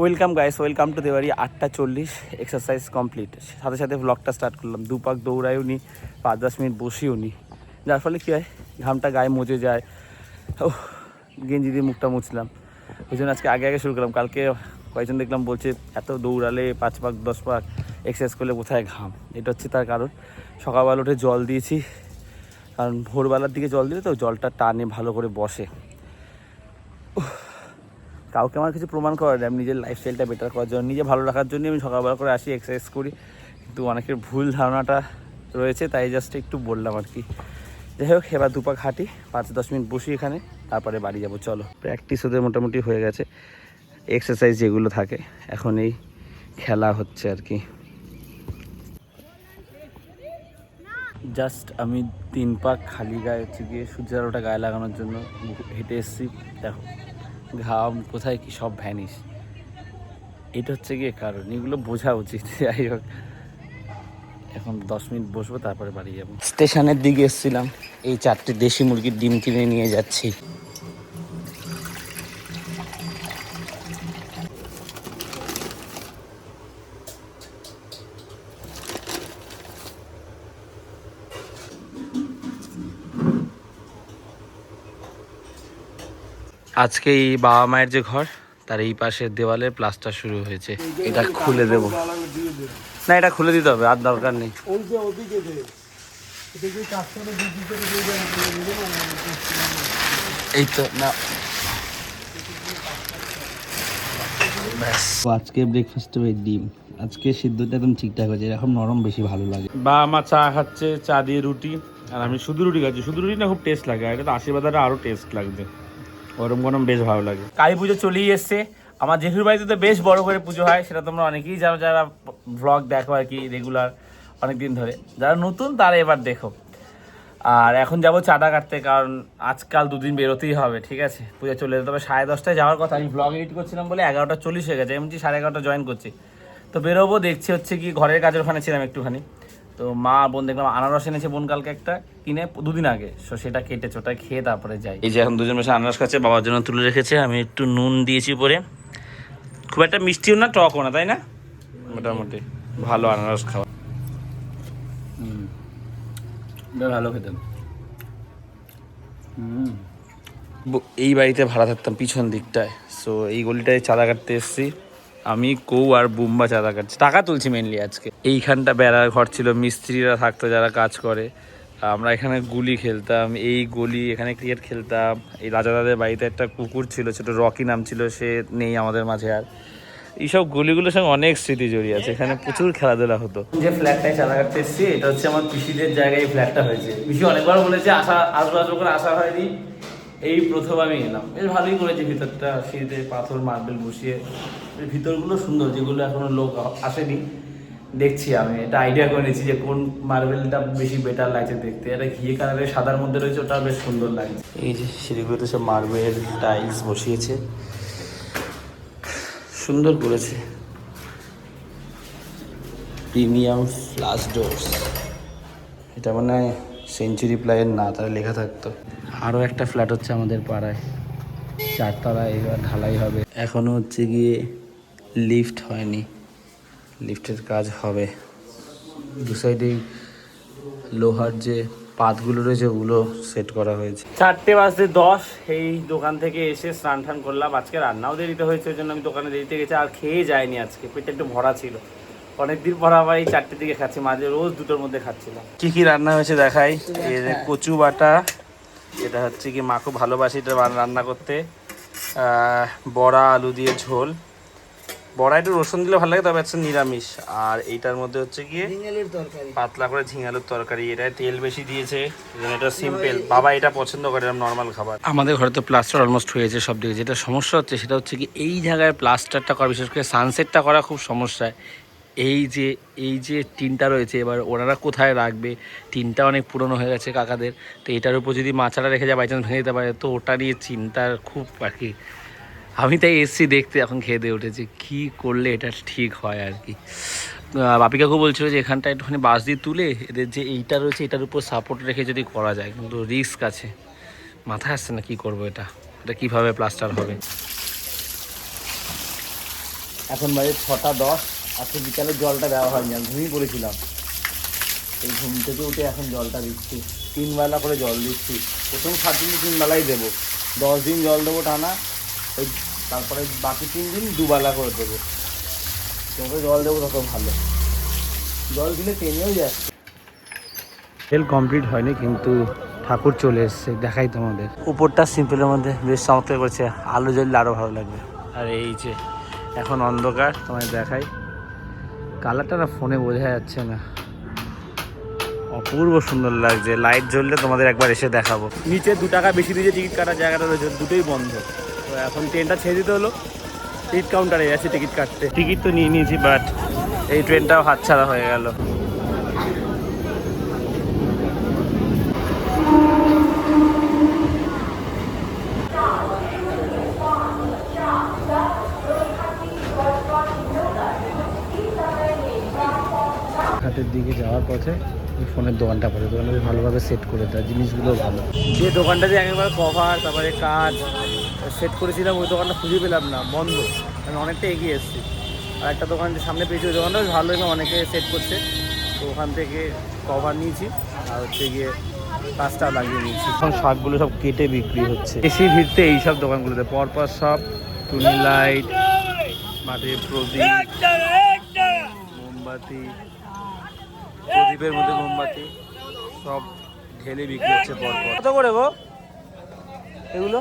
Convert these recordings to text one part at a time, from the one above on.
Welcome guys welcome to দেওয়ারি আটটা চল্লিশ এক্সারসাইজ কমপ্লিট সাথে সাথে ব্লগটা স্টার্ট করলাম। দু পাক দৌড়াইও নি, পাঁচ দশ মিনিট বসিও নি। যার ফলে কী হয়, ঘামটা গায়ে মজে যায়। ও গেঞ্জি দিয়ে মুখটা মুছলাম। ওই জন্য আজকে আগে আগে শুরু করলাম। কালকে কয়েকজন দেখলাম বলছে, এত দৌড়ালে পাঁচ পাক, দশ পাক এক্সারসাইজ করলে কোথায় ঘাম। এটা হচ্ছে তার কারণ। সকালবেলা উঠে জল দিয়েছি। কারণ ভোরবেলার দিকে জল দিলে তো জলটা টানে ভালো করে বসে। কাউকে আমার কিছু প্রমাণ করার আমি নিজের লাইফস্টাইলটা বেটার করার জন্য, নিজে ভালো রাখার জন্য আমি সকালবেলা করে আসি এক্সারসাইজ করি। কিন্তু অনেকের ভুল ধারণাটা রয়েছে, তাই জাস্ট একটু বললাম আর কি। যাই হোক, এবার দুপাক হাঁটি পাঁচ দশ মিনিট বসি এখানে, তারপরে বাড়ি যাব, চলো। প্র্যাকটিস ওদের মোটামুটি হয়ে গেছে। এক্সারসাইজ যেগুলো থাকে, এখন এই খেলা হচ্ছে আর কি। জাস্ট আমি তিন পাক খালি গায়ে হচ্ছে গিয়ে, সূর্যের আলোটা গায়ে লাগানোর জন্য হেঁটে এসেছি, দেখো। ঘাম, কোথায় কি সব ভ্যানিস এটা হচ্ছে গিয়ে কারণ, এগুলো বোঝা উচিত, যাই হোক। এখন দশ মিনিট বসবো, তারপরে বাড়ি যাব। স্টেশনের দিকে এসেছিলাম, এই চারটি দেশি মুরগির ডিম কিনে নিয়ে যাচ্ছি। আজকে এই বাবা মায়ের যে ঘর তার এই পাশের দেওয়ালে প্লাস্টার শুরু হয়েছে। এটা খুলে দেব। না এটা খুলে দিতে হবে আর দরকার নেই। এই তো না। আজকে ব্রেকফাস্টে ওই ডিম। আজকে সিদ্ধটা একদম ঠিকঠাক হয়েছে এরকম নরম বেশি ভালো লাগে। বা আমার চা খাচ্ছে চা দিয়ে রুটি আর আমি শুধু রুটি খাচ্ছি। শুধু রুটি না খুব টেস্ট লাগে। আর এটা তো আশীর্বাদ আরও টেস্ট লাগবে। গরম গরম বেশ ভালো লাগে। কালী পুজো চলেই এসছে। আমার জেঠুর বাড়িতে তো বেশ বড় করে পুজো হয়, সেটা তোমরা অনেকেই জানো, যারা ব্লগ দেখো আর কি রেগুলার অনেক দিন ধরে। যারা নতুন তারা এবার দেখো। আর এখন যাব চাটা কাটতে, কারণ আজকাল দুদিন বেরোতেই হবে, ঠিক আছে? পুজো চলে যেতে তবে সাড়ে দশটায় যাওয়ার কথা, আমি ব্লগ এডিট করছিলাম বলে এগারোটা চল্লিশ হয়ে গেছে এমনি সাড়ে এগারোটা জয়েন করছি। তো বেরোবো, দেখছি হচ্ছে কি, ঘরের কাজের ওখানে ছিলাম একটুখানি। তো মা বোন দেখলাম আনারস এনেছে বোন কালকে একটা কিনে দুদিন আগে। সো সেটা কেটেছে ওটা খেয়ে তারপরে যাই। এই যে এখন দুজন বসে আনারস খাচ্ছে বাবার জন্য তুলে রেখেছে আমি একটু নুন দিয়েছি পরে খুব একটা মিষ্টিও না টকও না তাই না? মোটামুটি ভালো আনারস খাওয়া। হুম ভালো খেতাম এই বাড়িতে ভাড়া থাকতাম পিছন দিকটায় সো এই গলিটায় চাঁদা কাটতে এসেছি। আমি কৌ আর বুম্বা চাঁদা কাটছি। টাকা তুলছি মেনলি আজকে। এইখানটা বেড়ার ঘর ছিল, মিস্ত্রিরা থাকতো যারা কাজ করে। আমরা এখানে গুলি খেলতাম, এই গলি এখানে ক্রিকেট খেলতাম। এই রাজাদাদের বাড়িতে একটা কুকুর ছিল, ছোট রকি নাম ছিল, সে নেই আমাদের মাঝে আর। এইসব গলিগুলোর সঙ্গে অনেক স্মৃতি জড়িয়ে আছে, এখানে প্রচুর খেলাধুলা হতো। যে ফ্ল্যাটটায় চাঁদা কাটতে এসেছি, এটা হচ্ছে আমার পিসিদের জায়গায় এই ফ্ল্যাটটা হয়েছে। পিসি অনেকবার বলেছে, আসা আসব আসব করে আসা হয়নি। এই প্রথম আমি এলাম। বেশ ভালোই করেছে, ভিতরটা সিঁড়িতে পাথর, মার্বেল বসিয়ে। ভিতরগুলো সুন্দর, যেগুলো এখনও লোক আসেনি। দেখছি আমি, এটা আইডিয়া করে নিয়েছি যে কোন মার্বেলটা বেশি বেটার লাগছে দেখতে। এটা ঘিয়ে কালারের সাদার মধ্যে রয়েছে ওটা বেশ সুন্দর লাগছে। এই যে সিঁড়িগুলোতে সব মার্বেল টাইলস বসিয়েছে। সুন্দর করেছে। Premium flush doors. এটা মানে সেঞ্চুরি প্লাইয়ের না তাহলে লেখা থাকতো। আরও একটা ফ্ল্যাট হচ্ছে আমাদের পাড়ায়। চারতলা এবার ঢালাই হবে। এখনও হচ্ছে গিয়ে লিফট হয়নি। লিফটের কাজ হবে। দু সাইডেই লোহার যে পাতগুলো রয়েছে ওগুলো সেট করা হয়েছে। চারটে বাজতে দশ। এই দোকান থেকে এসে স্নান টান করলাম। আজকে রান্নাও দেরিতে হয়েছে ওই জন্য আমি দোকানে দেরিতে গেছি আর খেয়ে যায়নি আজকে। পেটে একটু ভরা ছিল। অনেকদিন পর আবার এই চারটের দিকে খাচ্ছি মাঝে রোজ দুটোর মধ্যে খাচ্ছিলাম। কি কি রান্না হয়েছে দেখাই? এই যে কচু বাটা এটা হচ্ছে কি মা খুব ভালোবাসি এটা রান্না করতে। বড়া আলু দিয়ে ঝোল। বড়া একটু রসুন দিলে ভালো লাগে তবে হচ্ছে নিরামিষ। আর এইটার মধ্যে হচ্ছে গিয়ে পাতলা করে ঝিঙালুর তরকারি এটা তেল বেশি দিয়েছে এটা সিম্পল বাবা এটা পছন্দ করে এরকম নর্মাল খাবার। আমাদের ঘরে তো প্লাস্টার অলমোস্ট হয়েছে সব দিকে। যেটা সমস্যা হচ্ছে সেটা হচ্ছে কি এই জায়গায় প্লাস্টারটা করা বিশেষ করে সানসেটটা করা খুব সমস্যা এই যে এই যে টিনটা রয়েছে, এবার ওনারা কোথায় রাখবে? টিনটা অনেক পুরনো হয়ে গেছে কাকাদের, তো এটার উপর যদি মাচাটা রেখে যায় বাই চান্স ভেঙে যেতে পারে, তো ওটা নিয়ে চিন্তার খুব আর কি। আমি তাই এসছি দেখতে, এখন খেয়ে দিয়ে উঠেছি, কী করলে এটা ঠিক হয় আর কি। বাপি কাকু বলছিল যে, এখানটা একটুখানি বাস দিয়ে তুলে এদের যে এইটা রয়েছে, এটার উপর সাপোর্ট রেখে যদি করা যায়, কিন্তু রিস্ক আছে। মাথায় আসছে না কি করব এটা এটা কীভাবে প্লাস্টার হবে। এখন বাজে ছটা দশ। আজকে বিকালে জলটা দেওয়া হয়নি আমি ঘুমিয়ে পড়েছিলাম। এই ঘুম থেকে উঠে এখন জলটা দিচ্ছি। তিন বেলা করে জল দিচ্ছি। প্রথম সাত দিন তিন বেলাই দেবো। দশ দিন জল দেবো টানা। ওই তারপরে বাকি তিন দিন দুবেলা করে দেবো। যত জল দেবো তত ভালো। জল দিলে টেনেও যাচ্ছে তেল কমপ্লিট হয়নি কিন্তু ঠাকুর চলে এসছে। দেখাই তোমাদের। উপরটা সিম্পলের মধ্যে বেশ চমৎকার করছে। আলো জ্বললে আরও ভালো লাগবে। আর এই যে এখন অন্ধকার। তোমায় দেখাই। কালারটা না ফোনে বোঝা যাচ্ছে না। অপূর্ব সুন্দর লাগছে। লাইট জ্বললে তোমাদের একবার এসে দেখাবো। নিচে দু টাকা বেশি দিয়ে টিকিট কাটার জায়গাটা রয়েছে দুটোই বন্ধ। তো এখন ট্রেনটা ছেড়ে দিতে হলো। টিকিট কাউন্টারে আছে টিকিট কাটতে। টিকিট তো নিয়ে নিয়েছি বাট এই ট্রেনটাও হাতছাড়া হয়ে গেল। ঘাটের দিকে যাওয়ার পথে ওই ফোনের দোকানটা পড়ে। দোকানটা ভালোভাবে সেট করে দেয় জিনিসগুলো ভালো। যে দোকানটা দিয়ে একেবারে কভার তারপরে কাজ সেট করেছিলাম ওই দোকানটা খুঁজে পেলাম না বন্ধ। আমি অনেকটা এগিয়ে এসেছি। আর একটা দোকান যে সামনে পেয়েছি ওই দোকানটা ভালো এবং অনেকে সেট করছে। তো ওখান থেকে কভার নিয়েছি আর হচ্ছে গিয়ে কাজটা লাগিয়ে নিয়েছি। এখন শাকগুলো সব কেটে বিক্রি হচ্ছে। এসি ভিড়তে এইসব দোকানগুলোতে পরপর সব টুনি লাইট মাটির প্রদীপ মোমবাতি প্রদীপের মধ্যে মোমবাতি সব ঢেলে বিক্রি হচ্ছে পরপর। কত করে গো? এগুলো?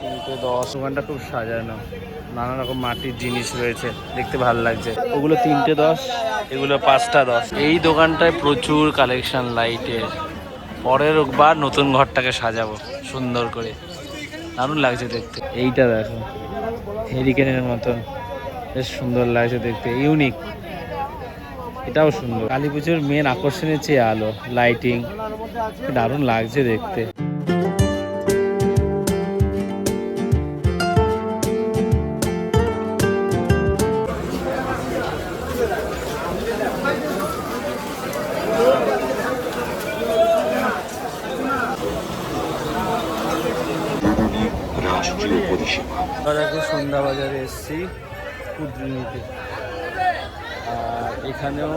তিনটে দশ। দোকানটা খুব সাজানো। নানা রকম মাটির জিনিস রয়েছে দেখতে ভালো লাগছে। ওগুলো তিনটে দশ এগুলো পাঁচটা দশ। এই দোকানটায় প্রচুর কালেকশন লাইটের। পরের বার নতুন ঘরটাকে সাজাবো সুন্দর করে। দারুণ লাগছে দেখতে। এইটা দেখো হেরিকেনের মতন। বেশ সুন্দর লাগছে দেখতে ইউনিক। এটাও সুন্দর। কালী পুজোর মেন আকর্ষণের চেয়ে আলো লাইটিং দারুণ লাগছে দেখতে। সন্ধ্যা বাজারে এসেছি কুদ্রিমিতে আর এখানেও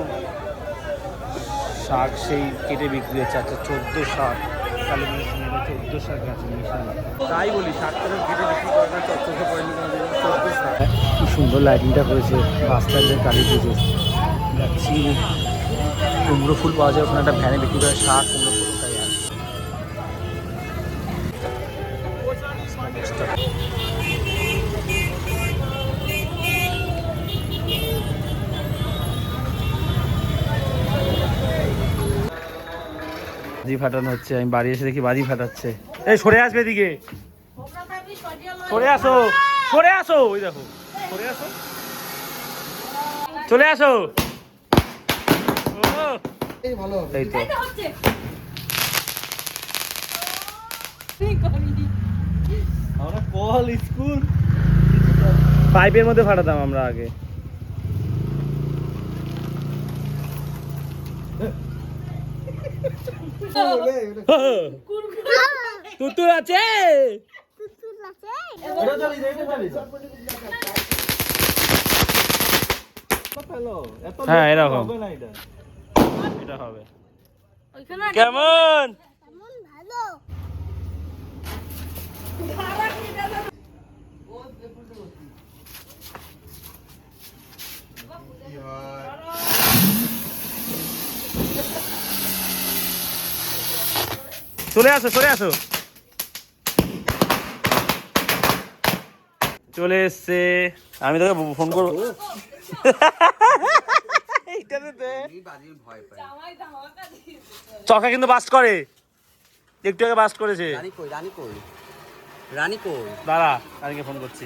শাক সেই কেটে বিক্রি হচ্ছে। আচ্ছা চোদ্দ শাক। এটা চোদ্দ শাক আছে মিশানো। তাই বলি, শাকটা কেটে বিক্রি করে না চোদ্দ শাক। সুন্দর লাইটিংটা করেছে পুজো যাচ্ছি। কুমড়ো ফুল পাওয়া যায়, ওখানে একটা ভ্যানে বিক্রি করে শাক। বাজি ফাটানো হচ্ছে আমি বাড়ি এসে দেখি বাজি ফাটাচ্ছে। এই সরে আসবে এদিকে। সরে আসো সরে আসো ওই দেখো। সরে আসো। চলে আসো। এই তো। কল স্কুল। পাইপের মধ্যে ফাটাতাম আমরা আগে। তুতুর আছে হ্যাঁ, এরকম। এটা। হবে কেমন চলে আসো চলে আসো। চলে এসছে। আমি তোকে ফোন করব। চকা কিন্তু বাস্ট করে। একটু আগে বাস্ট করেছে। দাঁড়া রানীকে ফোন করছি।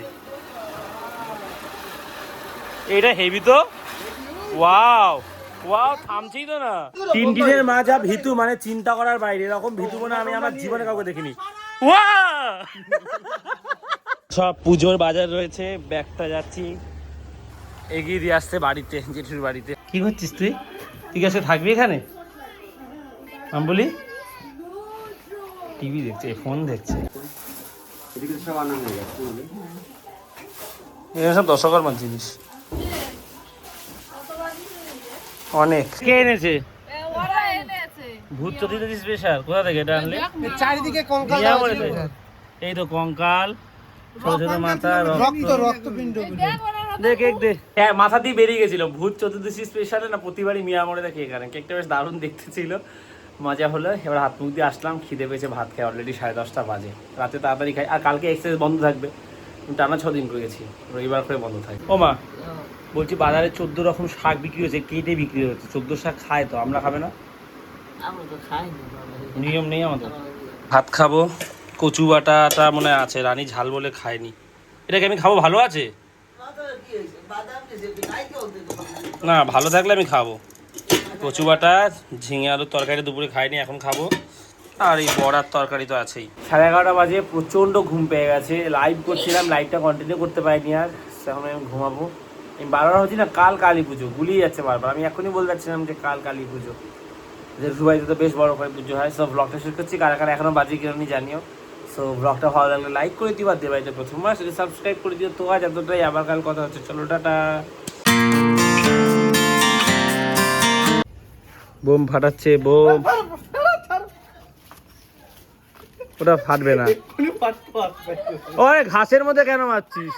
এটা হেভি তো? ওয়াও ওয়াও থামছেই তো না। তিন দিনের মাঝা ভিতু মানে চিন্তা করার বাইরে। এরকম ভিতু মনে আমি আমার জীবনে কাউকে দেখিনি। ওয়া সব পুজোর বাজার রয়েছে ব্যাগটা যাচ্ছি। এগিয়ে দিয়ে আসছে বাড়িতে জেঠুর বাড়িতে। কি করছিস তুই? ঠিক আছে থাকবি এখানে? আমি বলি টিভি দেখছে ফোন দেখছে। এদিকে সব আনা হয়ে গেছে। এখানে সব দশকর্মার জিনিস। অনেক। কে এনেছে? ভূত চতুর্দশী স্পেশাল কোথা থেকে এটা আনলে? চারিদিকে কঙ্কাল। এই তো কঙ্কাল ছোট ছোট মাথা রক্ত। রক্তপিণ্ড দেখ কেক দে। হ্যাঁ মাথা দিয়ে বেরিয়ে গেছিল। ভূত চতুর্দশী স্পেশালে না প্রতিবারই মিয়া মরে কেক আনেন কেকটা বেশ দারুণ দেখতে ছিল। মজা হলো। এবার হাত মুখ দিয়ে আসলাম খিদে পেয়েছে ভাত খাই। অলরেডি সাড়ে দশটা বাজে। রাতে তাড়াতাড়ি খাই। আর কালকে এক্সারসাইজ বন্ধ থাকবে। টানা ছ দিন করেছি। রবিবার করে বন্ধ থাকে ও মা। বলছি বাজারে চোদ্দ রকম শাক বিক্রি হচ্ছে কেটে বিক্রি হচ্ছে। চোদ্দ শাক খায় তো আমরা খাবে না। নিয়ম নেই আমাদের? ভাত খাব। কচু বাটাটা মনে হয় আছে রানী ঝাল বলে খায়নি। এটাকে আমি খাব? ভালো আছে? না। ভালো থাকলে আমি খাব। কচু বাটা ঝিঙে আলুর তরকারি দুপুরে খাইনি এখন খাব। আর এই বড়ার তরকারি তো আছেই। সাড়ে এগারোটা বাজে প্রচণ্ড ঘুম পেয়ে গেছে। লাইভ করছিলাম লাইভটা কন্টিনিউ করতে পারিনি আর। এখন আমি ঘুমাবো। আমি বারবার হচ্ছি না কাল কালী পুজো গুলিয়ে যাচ্ছে বারবার। আমি এখনই বলতে চাচ্ছিলাম যে কাল কালী পুজো। জেঠুবাড়িতে তো বেশ বড় করে পুজো হয়। সো ব্লগটা শেষ করছি। কারা কারা এখনও বাজে কিরণই জানিও। সো ব্লগটা ভালো লাগলে লাইক করে দিও আর দেবাইতে প্রথমবার সেটা সাবস্ক্রাইব করে দিও। তো আজ এতটাই। আবার কাল কথা হচ্ছে। চলো টাটা। Bomb ফাটাচ্ছে bomb. ওটা ফাটবে না। ওই ঘাসের মধ্যে কেন মারছিস?